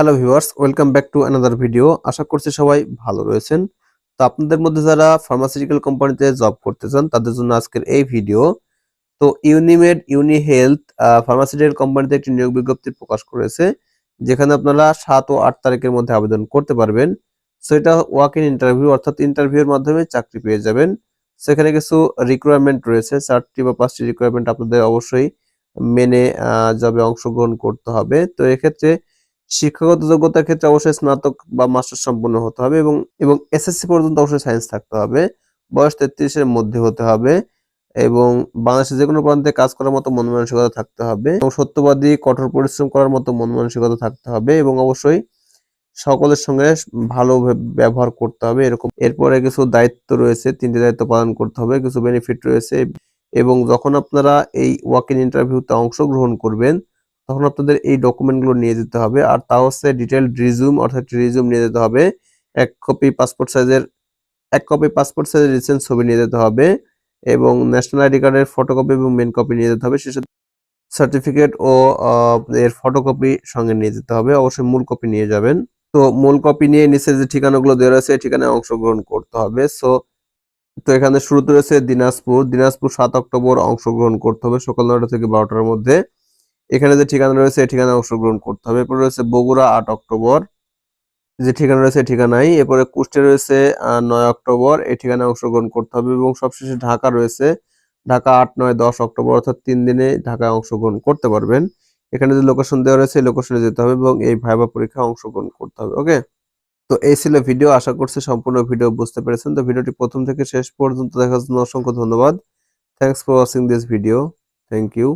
Hello viewers welcome back to another video আশা করছি সবাই ভালো রয়েছেন। তো আপনাদের মধ্যে যারা ফার্মাসিউটিক্যাল কোম্পানিতে জব করতে চান, তাদের জন্য আজকের এই ভিডিও তো ইউনিমেড ইউনি হেলথ ফার্মাসিউটিক্যাল কোম্পানিতে একটি নিয়োগ বিজ্ঞপ্তি প্রকাশ করেছে, যেখানে আপনারা সাত ও আট তারিখের মধ্যে আবেদন করতে পারবেন। সো এটা ওয়াক ইন ইন্টারভিউ অর্থাৎ ইন্টারভিউর মাধ্যমে চাকরি পেয়ে যাবেন। সেখানে কিছু রিকোয়ারমেন্ট রয়েছে, চারটি বা পাঁচটি রিকোয়ারমেন্ট আপনাদের অবশ্যই মেনে জবে অংশগ্রহণ করতে হবে। তো এক্ষেত্রে শিক্ষাগত যোগ্যতার ক্ষেত্রে অবশ্যই স্নাতক বা মাস্টার সম্পন্ন হতে হবে এবং এবং এসএসসি পর্যন্ত অবশ্যই সায়েন্স থাকতে হবে। বয়স তেত্রিশের মধ্যে হতে হবে এবং বাংলাদেশের যে কোনো প্রান্তে কাজ করার মতো মন মানসিকতা থাকতে হবে এবং সত্যবাদী, কঠোর পরিশ্রম করার মতো মন মানসিকতা থাকতে হবে এবং অবশ্যই সকলের সঙ্গে ভালো ব্যবহার করতে হবে এরকম। এরপরে কিছু দায়িত্ব রয়েছে, তিনটি দায়িত্ব পালন করতে হবে, কিছু বেনিফিট রয়েছে এবং যখন আপনারা এই ওয়াক ইন ইন্টারভিউতে অংশগ্রহণ করবেন তখন আপনাদের এই ডকুমেন্টগুলো নিয়ে যেতে হবে। আর তা হচ্ছে ডিটেল রিজুম অর্থাৎ রিজুম নিয়ে যেতে হবে। এক কপি পাসপোর্ট সাইজের এক কপি পাসপোর্ট সাইজের রিসেন্ট ছবি নিয়ে যেতে হবে এবং ন্যাশনাল আইডি কার্ডের ফটোকপি এবং মেন কপি নিয়ে যেতে হবে। শেষে সার্টিফিকেট ও এর ফটোকপি সঙ্গে নিয়ে যেতে হবে। অবশ্যই মূল কপি নিয়ে যাবেন। তো মূল কপি নিয়ে নিচে যে ঠিকানাগুলো দেওয়া রয়েছে, এই ঠিকানায় অংশগ্রহণ করতে হবে। সো তো এখানে শুরুতে রয়েছে দিনাজপুর। দিনাজপুর সাত অক্টোবর অংশগ্রহণ করতে হবে সকাল নয়টা থেকে বারোটার মধ্যে। এখানে যে ঠিকানা রয়েছে এই ঠিকানায় অংশগ্রহণ করতে হবে। এরপর রয়েছে বগুড়া আট অক্টোবর। যে ঠিকানা রয়েছে এই ঠিকানায়। এরপরে কুষ্টে রয়েছে নয় অক্টোবর। এই ঠিকানায় অংশগ্রহণ করতে হবে এবং সবশেষে ঢাকা রয়েছে। ঢাকা আট, নয়, দশ অক্টোবর অর্থাৎ তিন দিনে ঢাকায় অংশগ্রহণ করতে পারবেন। এখানে যে লোকেশন দেওয়া রয়েছে লোকেশনে যেতে হবে এবং এই ভাইবা পরীক্ষায় অংশগ্রহণ করতে হবে ওকে তো এই ছিল ভিডিও আশা করছি সম্পূর্ণ ভিডিও বুঝতে পেরেছেন। তো ভিডিওটি প্রথম থেকে শেষ পর্যন্ত দেখার জন্য অসংখ্য ধন্যবাদ। Thanks for watching this video thank you